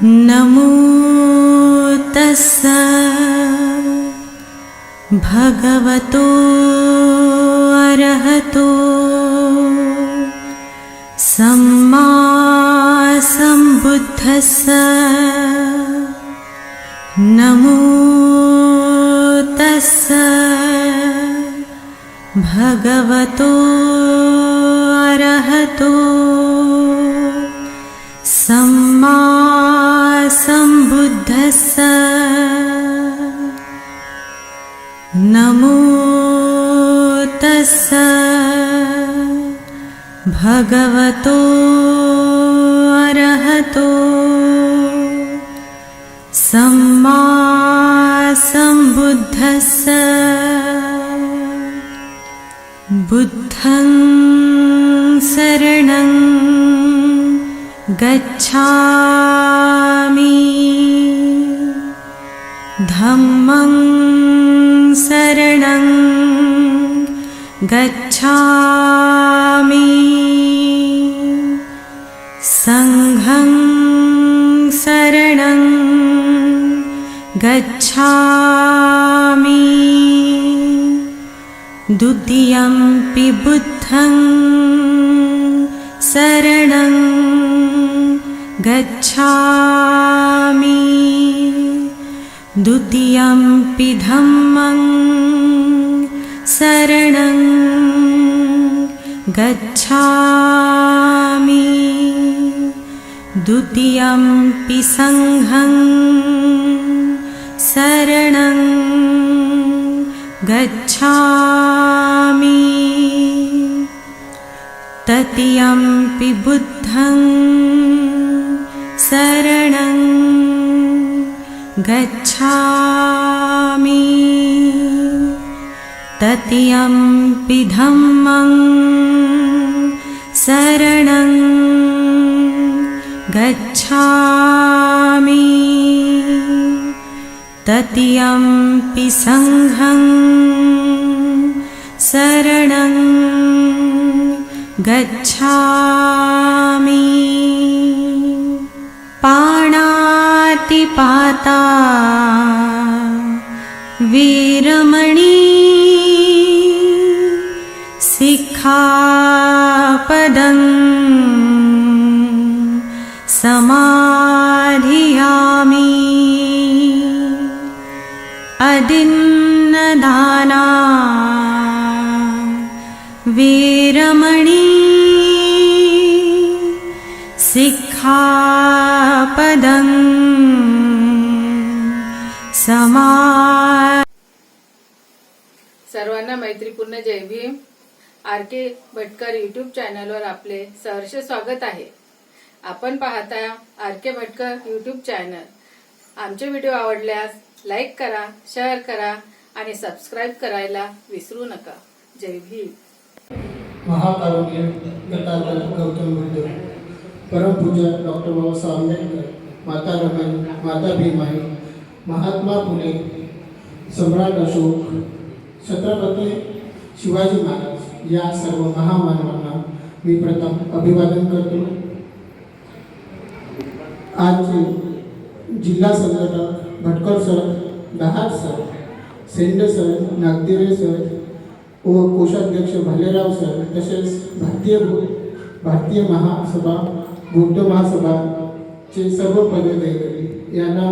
नमो तस्स भगवतो अरहतो सम्मा सम्बुद्धस्स नमो तस्स भगवतो अरहतो सम्मा सम्बुद्धस्स। नमो तस्स। भगवतो अरहतो। सम्मा सम्बुद्धस्स। बुद्धं शरणं गच्छामि धम्मं शरणं गच्छामि। सङ्घं शरणं गच्छामि। द्वितीयम्पि बुद्धं शरणं गच्छामि। द्वितीयं पिधम्मं शरणं गच्छामि। द्वितीयं पि सङ्घं शरणं गच्छमि। ततीयं बुद्धं गच्छामि तृतीयम्पि धम्मं शरणं गच्छामि। तृतीयम्पि सङ्घं शरणं गच्छामि पाणातिपाता वीरमणि सिक्खापदं समाधियामि। अदिन्नदाना मैत्रीपूर्ण जय Bhim. R K Bhatkar YouTube चॅनलवर आपले सहर्ष स्वागत आहे. आपण पाहता R K Bhatkar YouTube channel आमचे व्हिडिओ आवडल्यास लाईक करा शेअर करा आणि सबस्क्राईब करायला विसरू नका. जय भीम. महाकारुण्य गटाधर गौतम बुद्ध परमपूज्य डॉक्टर बाबासाहेब आंबेडकर माता रमाई माता भीमाई महात्मा फुले सम्राट अशोक छत्रपती शिवाजी महाराज या सर्व महामानवांना मी प्रथम अभिवादन करतो. आज जिल्हा संघटक Bhatkar sir Dahad sir Sende sir Nagdire sir व कोषाध्यक्ष भालेराव सर तसेच भारतीय भारतीय महासभा बौद्ध महासभाचे सर्व पदाधिकारी यांना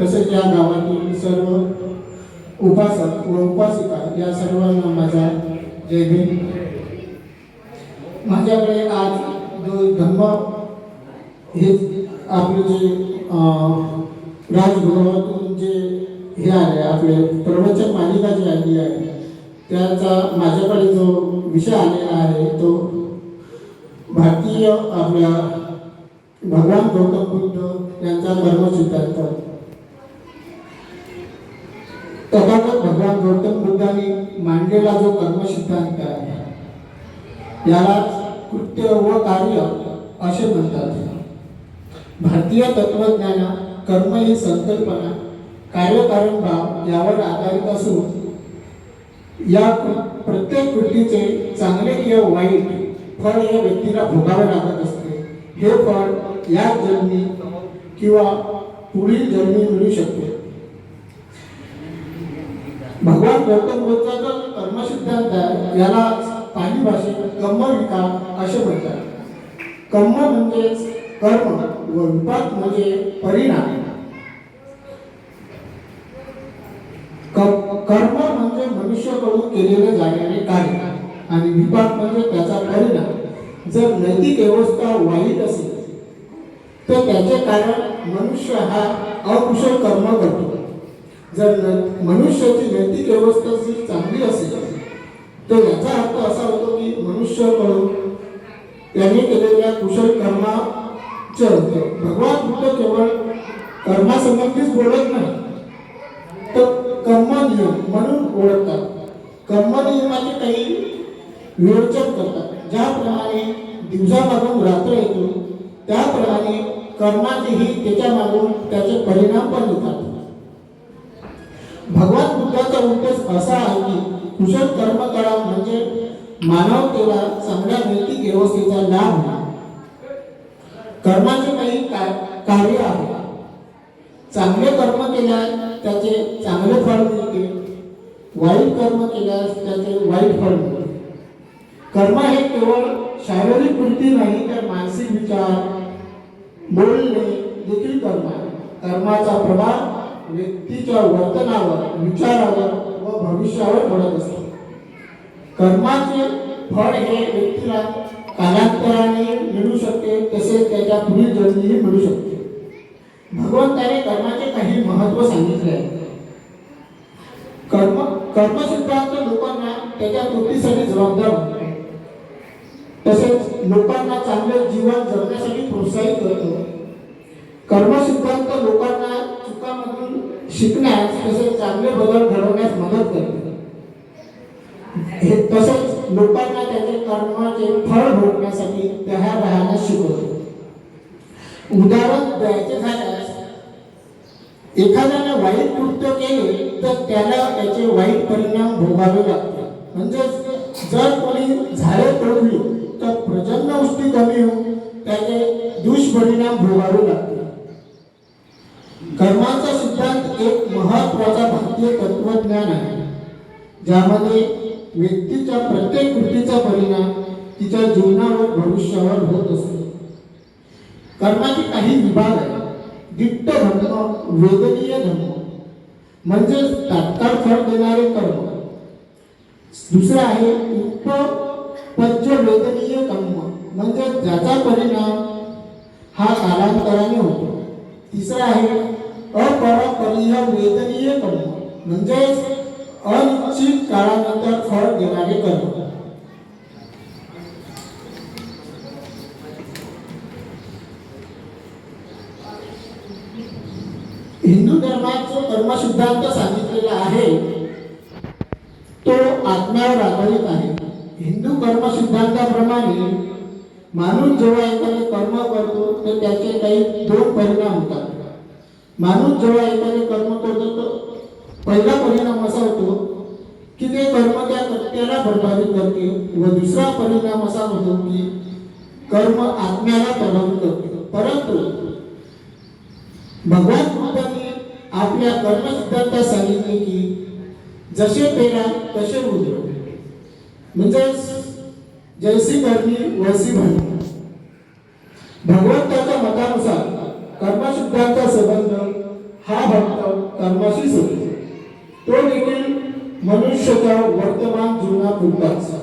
तसेच या गावातील सर्व उपासक व उपासिका या सर्वांना माझा जय भीम. माझ्याकडे आज जो धम्म हे आपले जे अं, राजभवनातून जे हे आले आपले प्रवचन मालिका जी आली आहे त्याचा माझ्याकडे जो विषय आलेला आहे तो भारतीय आपल्या भगवान गौतम बुद्ध यांचा कर्मसिद्धांत तथागत भगवान गौतम बुद्धांनी मांडलेला जो कर्मसिद्धांत आहे याला कृत्य व कार्य असे म्हणतात. भारतीय तत्वज्ञाना कर्म ही संकल्पना कार्यकारण भाव यावर आधारित असून या प्रत्येक कृतीचे चांगले किंवा वाईट फळ या व्यक्तीला भोगावे लागत असते. हे फळ या जन्मी किंवा पुढील जन्मी मिळू शकते. भगवान गौतम बुद्धाचा जो कर्मसिद्धांत आहे याला पाली भाषेत कर्म विकार असे म्हणतात. कर्म म्हणजेच कर्म व विपाक म्हणजे परिणाम. कर्म म्हणजे मनुष्याकडून केलेले जाणारे कार्य आणि विपाक म्हणजे त्याचा परिणाम. जर नैतिक व्यवस्था वाईट असेल तर त्याचे कारण मनुष्य हा अकुशल कर्म करतो. जर न- मनुष्याची नैतिक व्यवस्था जर चांगली असेल तर याचा अर्थ असा होतो की मनुष्याकडून त्याने केलेल्या कुशल कर्माचे अर्थ. भगवान बुद्ध केवळ कर्मासंबंधीच बोलत नाही तर कर्मनियम म्हणून ओळखतात. कर्मनियमाचे काही विवेचन करतात. ज्याप्रमाणे दिवसामागून रात्र येतो त्याप्रमाणे कर्माचेही त्याच्या मागून त्याचे परिणाम पण होतात. भगवान बुद्धाचा उद्देश असा आहे की कुशल कर्म करा म्हणजे मानवतेला चांगल्या नैतिक व्यवस्थेचा लाभ होणार. कर्माचे काही कार्य आहे. चांगले कर्म केल्यास त्याचे चांगले फळ मिळते. वाईट कर्म केल्यास त्याचे वाईट फळ मिळते. कर्म हे केवळ शारीरिक वृत्ती नाही तर मानसिक विचार बोलणे देखील कर्म आहे. कर्माचा प्रभाव व्यक्तीच्या वर्तनावर विचारावर व भविष्यावर पडत असतो. कर्माचे फळ हे व्यक्तीला कालांतराने मिळू शकते तसेच त्याच्या पुढील जन्मीही मिळू शकते. भगवंताने कर्माचे काही महत्त्व सांगितले आहे. कर्म कर्मसिद्धांत लोकांना त्याच्या कृतीसाठी जबाबदार तसेच लोकांना चांगले जीवन जगण्यासाठी प्रोत्साहित करतो. कर्मसिद्धांत लोकांना शिकण्यास तसेच चांगले बदल घडवण्यास मदत करते. हे तसेच लोकांना त्याचे कर्माचे फळ भोगण्यासाठी तयार राहण्यास शिकवते. उदाहरण द्यायचे झाल्यास एखाद्याने वाईट कृत्य केले तर त्याला त्याचे वाईट परिणाम भोगावे लागतात म्हणजेच जर कोणी झाडे तोडली तर प्रचंड उष्टी कमी होऊन त्याचे दुष्परिणाम भोगावे लागतात कर्माचा सिद्धांत एक महत्त्वाचा भारतीय तत्वज्ञान आहे. ज्यामध्ये व्यक्तीच्या प्रत्येक कृतीचा परिणाम तिच्या जीवनावर भविष्यावर होत असतो. कर्माचे काही विभाग आहेत. दिट्ट धर्म वेदनीय धर्म म्हणजेच तात्काळ फळ देणारे कर्म. दुसरं आहे उपपद्य वेदनीय कर्म म्हणजे ज्याचा परिणाम हा कालांतराने होतो. तिसरा आहे अपरपरीय वेदनीय कर्म. म्हणजेच अनिश्चित काळानंतर फळ देणारे कर्म. हिंदू धर्मात जो कर्मसिद्धांत सांगितलेला आहे तो आत्म्यावर आधारित आहे. हिंदू कर्मसिद्धांताप्रमाणे माणूस जेव्हा एखादे कर्म करतो तर त्याचे काही दोन परिणाम होतात. माणूस जेव्हा एखादे कर्म करतो तर पहिला परिणाम असा होतो की ते कर्म त्या कृत्याला प्रभावित करते व दुसरा परिणाम असा होतो की कर्म आत्म्याला प्रभावित करते परंतु भगवान बुद्धांनी आपल्या कर्मसिद्धांतात सांगितले की जसे पेरा तसे उद्र म्हणजे जैसी करणी वैसी भरणी भगवंताच्या मतानुसार कर्मसिद्धांचा संबंध हा भक्त कर्माशी होतो तो देखील मनुष्याच्या वर्तमान जीवनात बुद्धांचा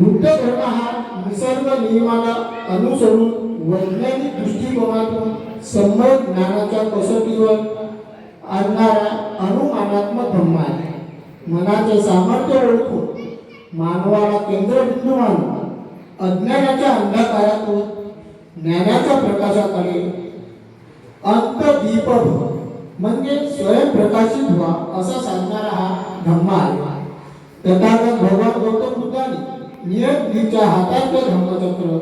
बुद्ध धर्म हा निसर्ग नियमाला अनुसरून वैज्ञानिक दृष्टिकोनातून सम्यक ज्ञानाच्या कसोटीवर आणणारा अनुमानात्मक धर्म आहे. मनाचे सामर्थ्य ओळखून मानवाला केंद्रबिंदू मानून अज्ञानाच्या अंधकारातून ज्ञानाच्या प्रकाशाकडे अंतदीप भव म्हणजे स्वयंप्रकाशित व्हा असा सांगणारा हा धम्म आहे. तथागत भगवान गौतम बुद्धाने नियतीच्या हातातलं धम्मचक्र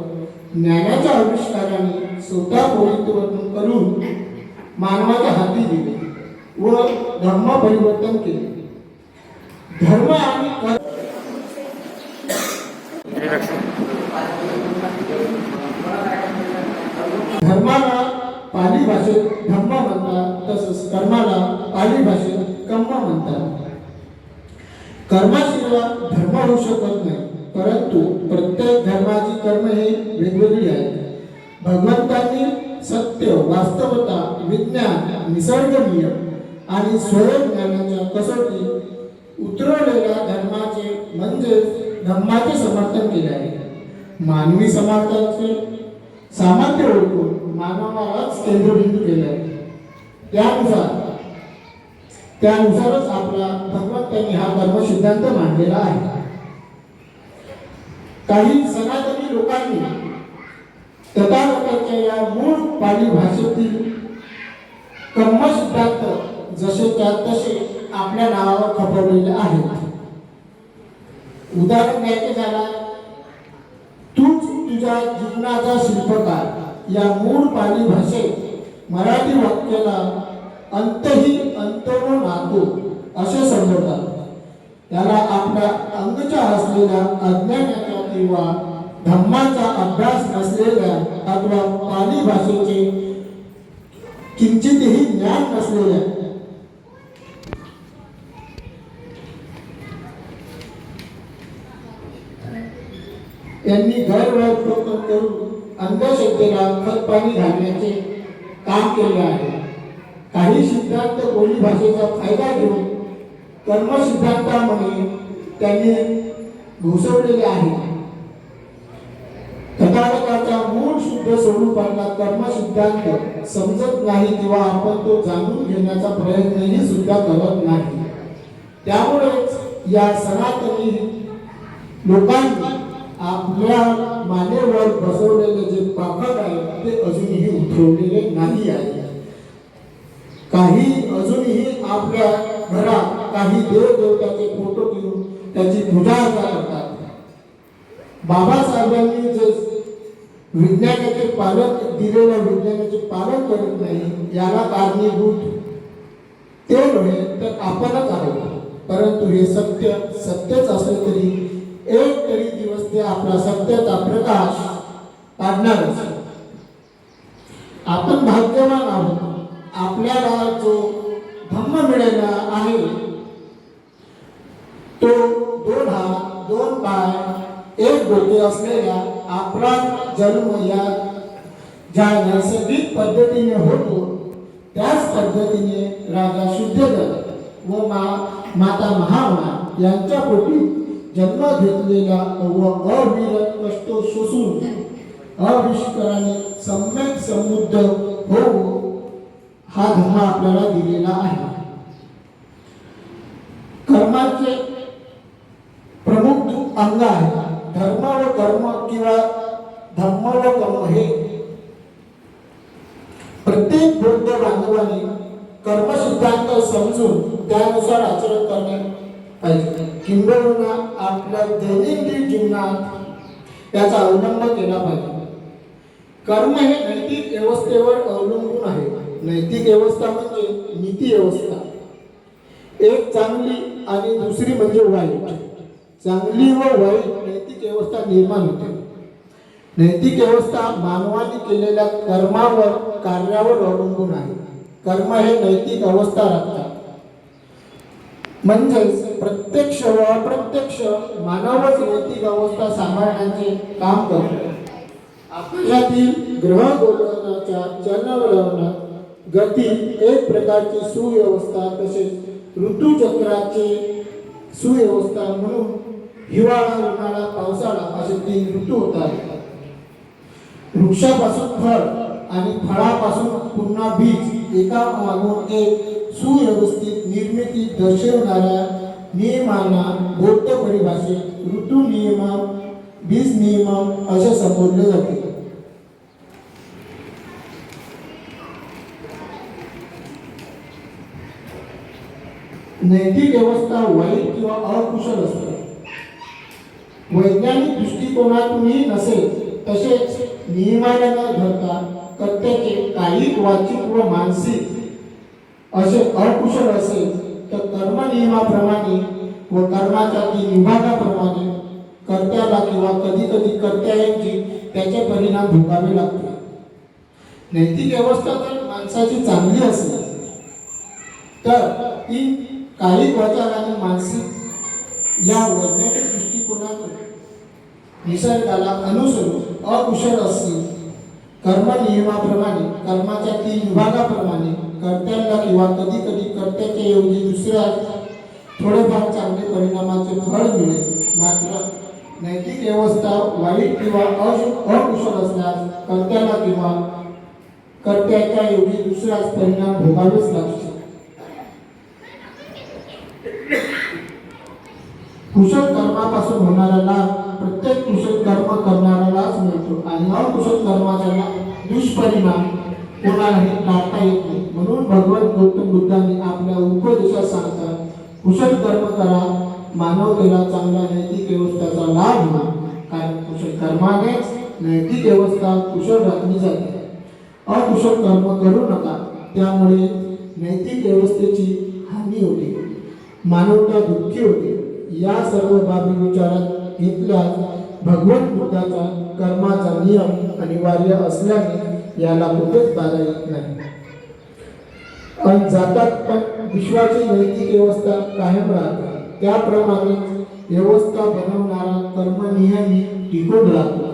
ज्ञानाच्या आविष्काराने स्वतः परिवर्तन करून मानवाच्या हाती दिले व धर्म परिवर्तन केले. धर्म आणि धर्माला पाली भाषेत धम्मा म्हणतात तसंच कर्माला पाली भाषेत कम्मा म्हणतात. कर्माशिवाय धर्म होऊ शकत नाही परंतु प्रत्येक धर्माची कर्म ही वेगवेगळी आहेत. भगवंतांनी सत्य वास्तवता विज्ञान निसर्ग नियम आणि स्वयंज्ञानाच्या कसोटी उतरवलेल्या धर्माचे म्हणजे धर्माचे समर्थन केले आहे. मानवी समाजाचे सामर्थ्य ओळखून केंद्रबिंदू केले त्यानुसार त्यानुसारच आपला भगवंतांनी हा कर्म सिद्धांत मांडलेला आहे. काही सनातनी लोकांनी तथागताच्या या मूळ पाणी भाषेतील कर्म सिद्धांत जसे त्या तसे आपल्या नावावर खपवलेले आहेत. उदाहरण द्यायचे झाला तूच तुझ्या जीवनाचा शिल्पकार. या मूळ पाणी भाषेत मराठी वाक्याला अंतही अंतनो नातू असे संबोधतात. त्याला आपल्या अंगच्या असलेल्या अज्ञानाचा किंवा धम्माचा अभ्यास नसलेल्या अथवा पाली भाषेचे किंचितही ज्ञान नसलेल्या यांनी गैरव्यापक करून अंधश्रद्धेला खतपाणी घालण्याचे काम केले आहे. काही सिद्धांत बोली भाषेचा फायदा घेऊन कर्मसिद्धांतामध्ये त्यांनी घुसवलेले आहे. तथागताच्या मूळ शुद्ध स्वरूपाला कर्मसिद्धांत समजत नाही किंवा आपण तो जाणून घेण्याचा प्रयत्नही सुद्धा करत नाही. त्यामुळेच या सनातनी लोकांनी आपल्या मानेवर बसवलेले जे पापक आहे ते अजूनही उठवलेले नाही आहे. काही अजूनही आपल्या घरात काही देवदेवताचे फोटो घेऊन त्याची पूजा करतात. बाबासाहेबांनी जे विज्ञानाचे पालन दिलेल्या विज्ञानाचे पालन करत नाही याला कारणीभूत ते नव्हे तर आपणच आहोत. परंतु हे सत्य सत्यच असले तरी एक तरी दिवस ते आपला सत्याचा प्रकाश पाडणारच आपण भाग्यवान आहोत. आपल्याला जो धम्म मिळाला आहे तो दोन हात दोन पाय एक डोके असलेल्या आपला जन्म या ज्या नैसर्गिक पद्धतीने होतो त्याच पद्धतीने राजा शुद्धधर व मा माता महामा यांच्या पोटी जन्म घेतलेला व अविरत कष्ट सोसून अविष्कराने सम्यक समृद्ध होऊ हा धर्म आपल्याला दिलेला आहे. कर्माचे प्रमुख अंग आहे धर्म व कर्म किंवा धर्म व कर्म हे प्रत्येक बौद्ध बांधवाने कर्मसिद्धांत समजून त्यानुसार आचरण करणे पाहिजे. किंबहुना आपल्या दैनंदिन जीवनात त्याचा अवलंब केला पाहिजे. कर्म हे नैतिक व्यवस्थेवर अवलंबून आहे. नैतिक व्यवस्था म्हणजे नीती व्यवस्था. एक चांगली आणि दुसरी म्हणजे वाईट. चांगली व वाईट नैतिक व्यवस्था निर्माण होते. नैतिक व्यवस्था मानवाने केलेल्या कर्मावर कार्यावर अवलंबून आहे. कर्म हे नैतिक अवस्था राखतात. म्हणजेच प्रत्यक्ष व अप्रत्यक्ष मानवच नैतिक अवस्था सांभाळण्याचे काम करतो. आकाशातील ग्रह गोलनाच्या चलनवलनात गती एक प्रकारची सुव्यवस्था तसेच ऋतुचक्राची सुव्यवस्था म्हणून हिवाळा उन्हाळा पावसाळा असे तीन ऋतू होतात. वृक्षापासून फळ आणि फळापासून पुन्हा बीज एका मागून एक सुव्यवस्थित निर्मिती दर्शवणाऱ्या नियमांना बौद्ध परिभाषेत ऋतू नियम बीज नियम असे संबोधले जाते. नैतिक व्यवस्था वाईट किंवा अकुशल असते. वैज्ञानिक दृष्टिकोनातूनही नसेल तसेच नियमाला न धरता कर्त्याचे कायिक वाचिक व मानसिक असे अकुशल असेल तर कर्म नियमाप्रमाणे व कर्माच्या तीन विभागाप्रमाणे कर्त्याला किंवा कधी कधी कर्त्याऐवजी त्याचे परिणाम भोगावे लागतात. नैतिक व्यवस्था जर माणसाची चांगली असेल तर ती काही वचन आणि मानसिक या वैज्ञानिक दृष्टिकोनातून निसर्गाला अनुसरून अकुशल असतील कर्मनियमाप्रमाणे कर्माच्या तीन विभागाप्रमाणे कर्त्यांना किंवा कधी कधी कर्त्याच्या ऐवजी दुसऱ्या थोडेफार चांगले परिणामाचे फळ मिळेल. मात्र नैतिक व्यवस्था वाईट किंवा अश- अकुशल असल्यास कर्त्याला किंवा कर्त्याच्या ऐवजी दुसऱ्याच परिणाम भोगावेच लागतील. कुशल कर्मापासून होणारा लाभ प्रत्येक कुशल कर्म करणाऱ्यालाच मिळतो आणि अकुशल कर्माचा दुष्परिणाम कोणालाही काढता येत नाही. म्हणून भगवान गौतम बुद्धांनी आपल्या उपदेशात सांगतात कुशल कर्म करा मानवतेला चांगला नैतिक व्यवस्थेचा लाभ घ्या. कारण कुशल कर्मानेच नैतिक व्यवस्था कुशल राखली जाते. अकुशल कर्म करू नका. त्यामुळे नैतिक व्यवस्थेची हानी होते. मानवता दुःखी होते. या सर्व बाबी विचारात घेतल्यास भगवत बुद्धाचा कर्माचा नियम अनिवार्य असल्याने याला कुठेच बाधा येत नाही. पण जातात पण विश्वाची नैतिक व्यवस्था कायम राहतात. त्याप्रमाणे व्यवस्था बनवणारा कर्म टिकून राहतो.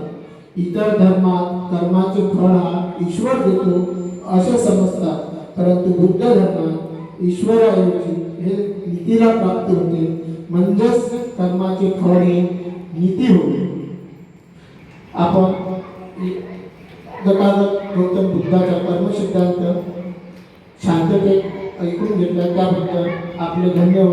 इतर धर्मात कर्माचे फळ हा ईश्वर देतो असे समजतात. परंतु बुद्ध धर्मात ईश्वराऐवजी हे नीतीला प्राप्त होते. म्हणजेच कर्माचे फळ हे नीती होते. आपण गटागत गौतम बुद्धाचा कर्मसिद्धांत शांततेत ऐकून घेतला त्याबद्दल आपले धन्यवाद.